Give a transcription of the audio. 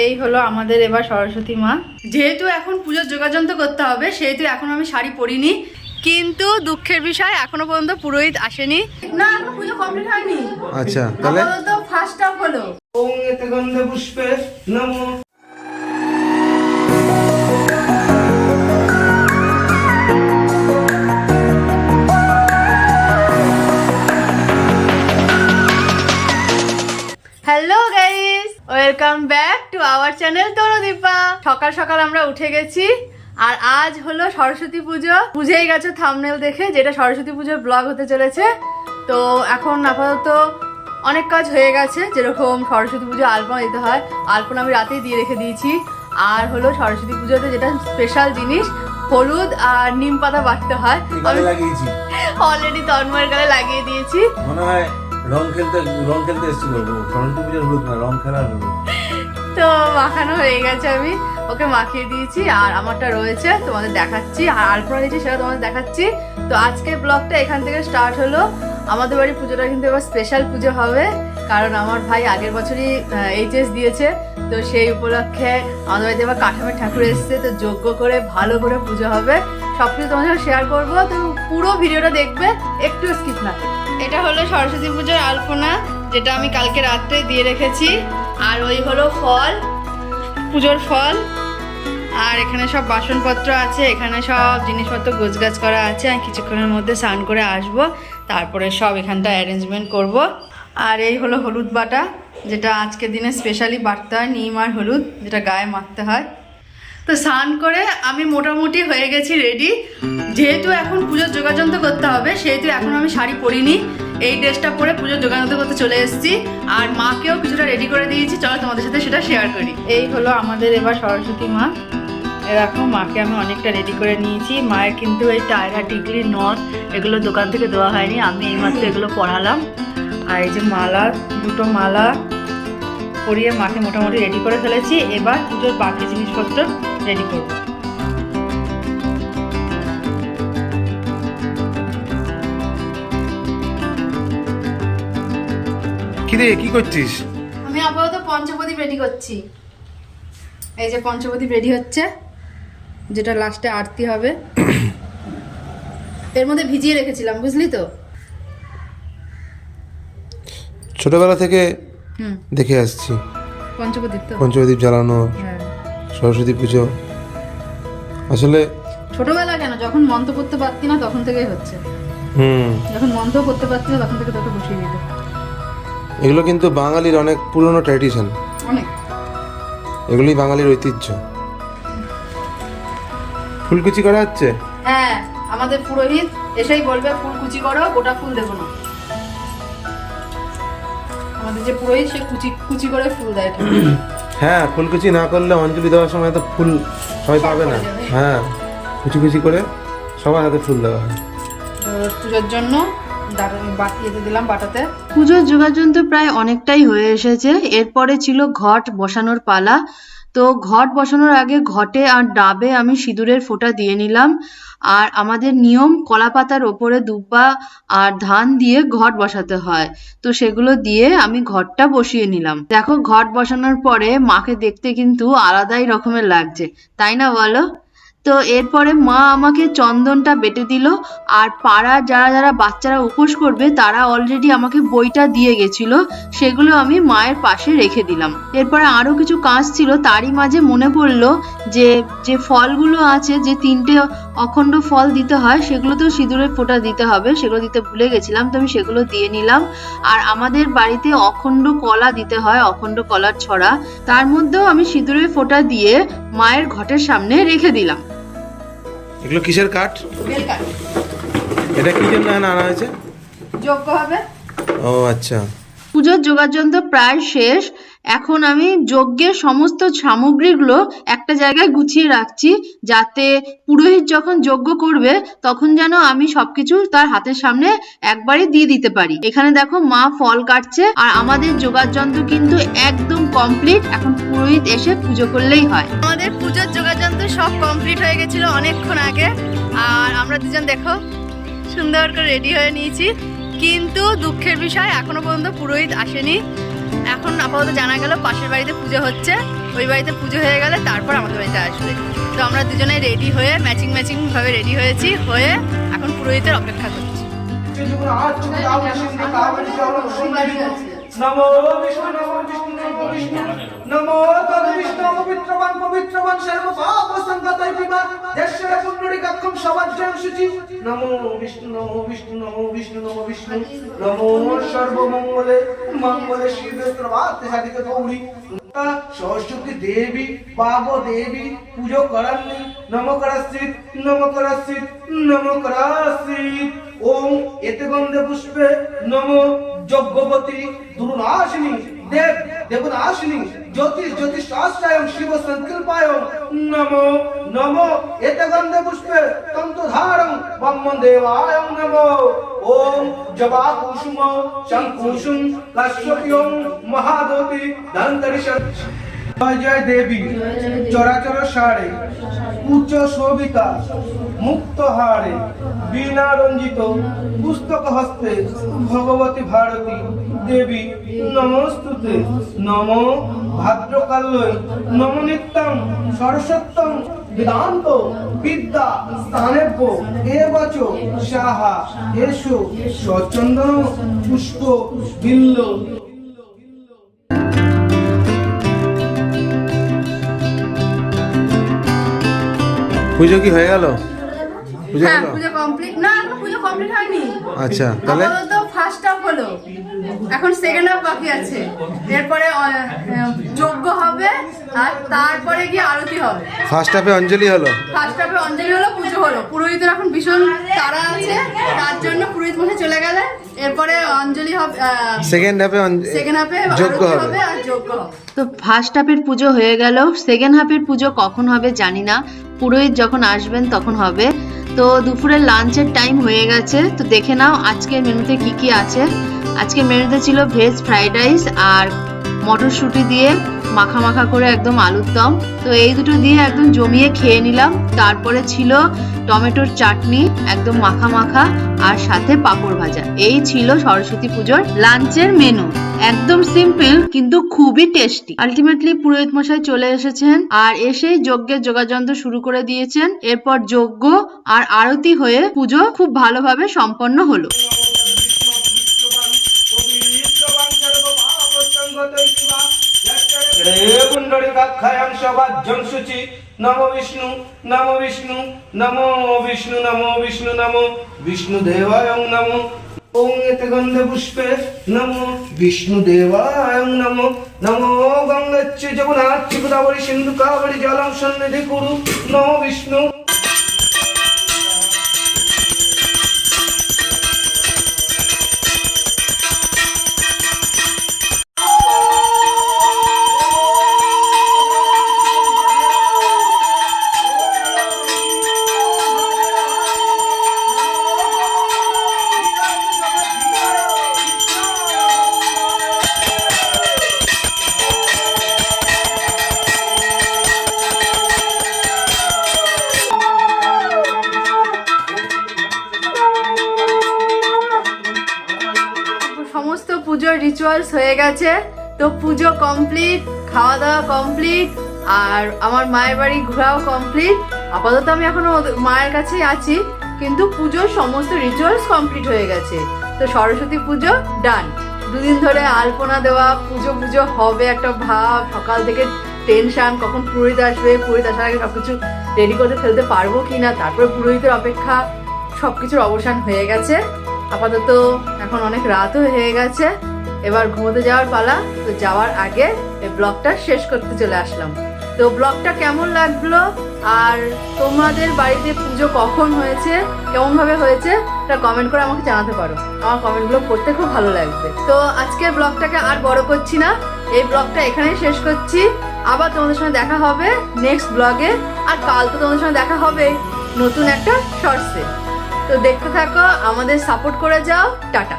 এই হলো আমাদের এবার সরস্বতী মা। যেহেতু এখন পুজোর যোগাযন্ত্র করতে হবে সেহেতু এখন আমি শাড়ি পরিনি। কিন্তু দুঃখের বিষয় এখনও পর্যন্ত পুরোহিত আসেনি। না এখনও পুজো কমপ্লিট হয়নি। আচ্ছা তাহলে? আপাতত ফার্স্ট হাফ হলো। ওং এতে গন্ধে পুষ্পে নমো। Hello guys welcome back to our channel Tarudipa সকাল সকাল আমরা উঠে গেছি আর আজ হলো সরস্বতী পুজো। বুঝেই গেছো থামনেল দেখে যেটা সরস্বতী পুজোর ব্লগ হতে চলেছে। তো এখন আপাতত অনেক কাজ হয়ে গেছে যেরকম সরস্বতী পুজো আলপনা দিতে হয় আলপনা আমি রাতেই দিয়ে রেখে দিয়েছি। আর হলো সরস্বতী পুজোতে যেটা স্পেশাল জিনিস হলুদ আর নিম পাতা বাটতে হয়। লাগিয়েছি। অলরেডি তন্ময়ের গালে লাগিয়ে দিয়েছি। মনে হয় রং খেলতে রং খেলতে এসেছিল সরস্বতী পুজোর হলুদ না রং খেলার হলুদ। তো মাখানো হয়ে গেছে আমি। ওকে মাখিয়ে দিয়েছি আর আমারটা রয়েছে, তোমাদের দেখাচ্ছি। আর আলপনা দিয়েছি সেটা তোমাদের দেখাচ্ছি। তো আজকের ব্লগটা এখান থেকে স্টার্ট হলো। আমাদের বাড়ি পুজোটা কিন্তু এবার স্পেশাল পুজো হবে। কারণ আমার ভাই আগের বছরই এইচএস দিয়েছে। তো সেই উপলক্ষে আমাদের বাড়িতে এবার কাঠামের ঠাকুর এসেছে। তো যোগ্য করে, ভালো করে পুজো হবে। সব কিছু তোমাদের সাথে শেয়ার করব। তো পুরো ভিডিওটা দেখবে, একটু স্কিপ না এটা হলো সরস্বতী পুজোর আলপনা, যেটা আমি কালকে রাত্রে দিয়ে রেখেছি। আর ওই হলো ফল, পুজোর ফল। আর এখানে সব বাসনপত্র আছে, এখানে সব জিনিসপত্র, গোছগাছ করা আছে। আমি কিছুক্ষণের মধ্যে স্নান করে আসব, তারপরে সব এখানটা অ্যারেঞ্জমেন্ট করব। আর এই হলো হলুদ বাটা, যেটা আজকের দিনে স্পেশালি বাটতে হয়, নিম আর হলুদ, যেটা গায়ে মাখতে হয়। তো স্নান করে আমি মোটামুটি হয়ে গেছি রেডি যেহেতু এখন পুজোর যোগাযন্ত্র করতে হবে, সেহেতু এখন আমি শাড়ি পরিনি। এই ড্রেসটা পরে পুজোর যোগাযন্ত্র করতে চলে এসেছি। আর মাকেও কিছুটা রেডি করে দিয়েছি। চলো তোমাদের সাথে সেটা শেয়ার করি। এই হলো আমাদের এবার সরস্বতী মা। এরকম মাকে আমি অনেকটা রেডি করে নিয়েছি। মায়ের কিন্তু এই টায়রা টিকলি, নথ এগুলো দোকান থেকে দেওয়া হয়নি। আমি এই এইমাত্র এগুলো পড়ালাম আর এই যে মালা, দুটো মালা পরিয়ে মাকে মোটামুটি রেডি করে ফেলেছি। এবার পুজোর বাকি জিনিসপত্র রেডি করব। কি রে কি করছিস? আমি আপাতত পঞ্চপ্রদীপ রেডি করছি। এই যে পঞ্চপ্রদীপ রেডি হচ্ছে যেটা লাস্টে আরতি হবে। এর মধ্যে ভিজিয়ে রেখেছিলাম বুঝলি তো? ছোটবেলা থেকে হুম। দেখে আসছি। পঞ্চপ্রদীপ তো। পঞ্চপ্রদীপ জ্বালানো হ্যাঁ। সরস্বতী পুজো। আসলে ছোটবেলা কেন? যখন মন্ত্র করতে পারতি না তখন থেকেই হচ্ছে। হুম। যখন মন্ত্র করতে পারতি না তখন থেকে তোকে বসিয়ে দিত। এগুলো কিন্তু বাঙালির অনেক পুরনো ট্র্যাডিশন এগুলোই বাঙালির ঐতিহ্য। ফুলকুচি করা হচ্ছে? হ্যাঁ আমাদের পুরোহিত এসেই বলবে ফুল কুচি করো গোটা ফুল দেবো না। আমাদের যে পুরোহিত সে কুচি কুচি করে ফুল দেয় হ্যাঁ ফুলকুচি না করলে অঞ্জলি দেওয়ার সময় তো ফুল সবাই সব পাবে না। হ্যাঁ কুচি কুচি করে সবার হাতে ফুল দেওয়া হয়। পুজোর জন্য পুজোর যোগাযন্ত্র প্রায় অনেকটাই হয়ে এসেছে। এরপরে ছিল ঘট বসানোর পালা। তো ঘট বসানোর আগে ঘটে আর ডাবে আমি সিঁদুরের ফোঁটা দিয়ে নিলাম। আর আমাদের নিয়ম কলা পাতার ওপরে দুব্বা আর ধান দিয়ে ঘট বসাতে হয়। তো সেগুলো দিয়ে আমি ঘরটা বসিয়ে নিলাম। দেখো, ঘট বসানোর পরে মাকে দেখতে কিন্তু আলাদাই রকমের লাগছে। তাই না বলো? তো এরপরে মা আমাকে চন্দনটা বেটে দিল, আর পাড়া যারা যারা বাচ্চারা উপোস করবে, তারা অলরেডি আমাকে বইটা দিয়ে গেছিল, সেগুলো আমি মায়ের পাশে রেখে দিলাম। এরপরে আরও কিছু কাজ ছিল, তারই মাঝে মনে পড়ল যে যে ফলগুলো আছে, যে তিনটে অখণ্ড ফল দিতে হয় সেগুলোতেও সিঁদুরের ফোঁটা দিতে হবে, সেগুলো দিতে ভুলে গেছিলাম, তো আমি সেগুলো দিয়ে নিলাম। আর আমাদের বাড়িতে অখণ্ড কলা দিতে হয়, অখণ্ড কলার ছড়া, তার মধ্যেও আমি সিঁদুরের ফোঁটা দিয়ে মায়ের ঘটের সামনে রেখে দিলাম। এগুলো কিসের কাঠ? এটা কি জন্য আনা হয়েছে? যোগ্য হবে? ও আচ্ছা। পুজোর যোগাযন্ত্র প্রায় শেষ। এখন আমি যজ্ঞের সমস্ত সামগ্রীগুলো একটা জায়গায় গুছিয়ে রাখছি যাতে পুরোহিত যখন যজ্ঞ করবে তখন যেন আমি সবকিছু তার হাতের সামনে একবারে দিয়ে দিতে পারি। এখানে দেখো মা ফল কাটছে আর আমাদের যোগাযন্ত্র কিন্তু একদম কমপ্লিট এখন পুরোহিত এসে পুজো করলেই হয়। আমাদের পুজোর যোগাযন্ত্র সব কমপ্লিট হয়ে গেছিল অনেকক্ষণ আগে আর আমরা দুজন দেখো সুন্দর করে রেডি হয়ে নিয়েছি কিন্তু দুঃখের বিষয় এখনও পর্যন্ত পুরোহিত আসেনি এখন আপাতত জানা গেল পাশের বাড়িতে পুজো হচ্ছে ওই বাড়িতে পুজো হয়ে গেলে তারপর আমাদের বাড়িতে আসবে তো আমরা দুজনে রেডি হয়ে ম্যাচিং ম্যাচিং ভাবে রেডি হয়েছি হয়ে এখন পুরোহিতের অপেক্ষা করছি নমো বিষ্ণু নমো বিষ্ণু নমো বিষ্ণু নমো তদ বিষ্ণু পবিত্রবান নমো বিষ্ণু নমো বিষ্ণু নমো বিষ্ণু নমো বিষ্ণু। নমো সরস্বতী দেবী পাব দেবী, পুজো করান্নি। নমকরাশ্রিত নমকরাশ্রিত নমকরাশ্রিত ওম এতে গন্ধে পুষ্পে নম যজ্ঞবতী দুর্নাশিনী। দেব দেবনাশিনী জ্যোতিষ জ্যোতিষ শাস্ত্রায়ম শিব সংকল্পায়ম নম নম। এতে গন্ধে পুষ্পে তন্তুধারম ব্রহ্ম দেবায়ম নম। ওম জবা কুসুম শঙ্কুসুম কাশ্যপিয়ম মহাদতি ধন্তরি জয় জয় দেবী, চরাচর সারে, উচ্চ শোভিতা, মুক্ত হারে, বীণা রঞ্জিত, পুস্তক হস্তে, ভগবতী ভারতী। দেবী, নমস্তুতে। নম ভাদ্রকাল্যই, নম নিত্যং, সরস্বত্যং, বেদান্ত, বিদ্যা, স্থানেভ্য, এ বচ, সাহা, এসো সচন্দন পুষ্প, বিল্ল। পুজো কি হয়ে গেল? পুজো হ্যাঁ হলো? পুজো কমপ্লিট না এখন পুজো কমপ্লিট হয়নি। আচ্ছা তাহলে? আপাতত ফার্স্ট হাফ হলো। এখন সেকেন্ড হাফ বাকি আছে। এরপরে যজ্ঞ হবে আর তারপরে গিয়ে আরতি হবে। ফার্স্ট হাফে অঞ্জলি হলো? ফার্স্ট হাফে অঞ্জলি হলো পুজো হলো। পুরোহিতের এখন ভীষণ তারা আছে। তার জন্য পুরোহিত মশাই চলে গেলে এরপরে অঞ্জলি হবে সেকেন্ড হাফে সেকেন্ড হাফে যোগ্য হবে। হবে আর যজ্ঞ হবে। তো ফার্স্ট হাফের পুজো হয়ে গেল। সেকেন্ড হাফের পুজো কখন হবে জানি না। পুরোহিত যখন আসবেন তখন হবে। তো দুপুরের লাঞ্চের টাইম হয়ে গেছে। তো দেখে নাও আজকের মেনুতে কি কি আছে। আজকের মেনুতে ছিল ভেজ ফ্রাইড রাইস আর মটরশুঁটি দিয়ে মাখা মাখা করে একদম আলুর দম। তো এই দুটো দিয়ে একদম জমিয়ে খেয়ে নিলাম। তারপরে ছিল টমেটোর চাটনি, একদম মাখা মাখা, আর সাথে পাঁপড় ভাজা। এই ছিল সরস্বতী পুজোর লাঞ্চের মেনু একদম সিম্পল কিন্তু খুবই টেস্টি আলটিমেটলি পুরোহিত মশাই চলে এসেছেন, আর এসেই যজ্ঞের যোগাযন্ত্র শুরু করে দিয়েছেন। এরপর যজ্ঞ আর আরতি হয়ে পুজো খুব ভালোভাবে সম্পন্ন হলো। নম বিষ্ণু বিষ্ণু বিষ্ণু বিষ্ণু গন্ধে পুষ্পে সিন্ধু কাবরী জলং সন্নিধি কুরু নমো বিষ্ণু রিচুয়ালস হয়ে গেছে। তো পুজো কমপ্লিট খাওয়া দাওয়া কমপ্লিট আর আমার মায়ের বাড়ি ঘোরাও কমপ্লিট আপাতত আমি এখনও মায়ের কাছেই আছি, কিন্তু পুজোর সমস্ত রিচুয়ালস কমপ্লিট হয়ে গেছে। তো সরস্বতী পুজো ডান দুদিন ধরে আলপনা দেওয়া, পুজো পুজো হবে একটা ভাব। সকাল থেকে টেনশন কখন পুরোহিত আসবে, পুরোহিত আসার আগে সবকিছু রেডি করে ফেলতে পারব কি না তারপরে পুরোহিতের অপেক্ষা, সবকিছুর অবসান হয়ে গেছে। আপাতত এখন অনেক রাতও হয়ে গেছে। এবার ঘুমোতে যাওয়ার পালা, তো যাওয়ার আগে এই ব্লগটা শেষ করতে চলে আসলাম। তো ব্লগটা কেমন লাগল? আর তোমাদের বাড়িতে পুজো কখন হয়েছে? কেমনভাবে হয়েছে? এটা কমেন্ট করে আমাকে জানাতে পারো। আমার কমেন্টগুলো পড়তে খুব ভালো লাগবে। তো আজকের ব্লগটাকে আর বড় করছি না। এই ব্লগটা এখানেই শেষ করছি। আবার তোমাদের সঙ্গে দেখা হবে নেক্সট ব্লগে আর কাল তো তোমাদের সঙ্গে দেখা হবে নতুন একটা শর্টসে তো দেখতে থাকো, আমাদের সাপোর্ট করে যাও। টাটা।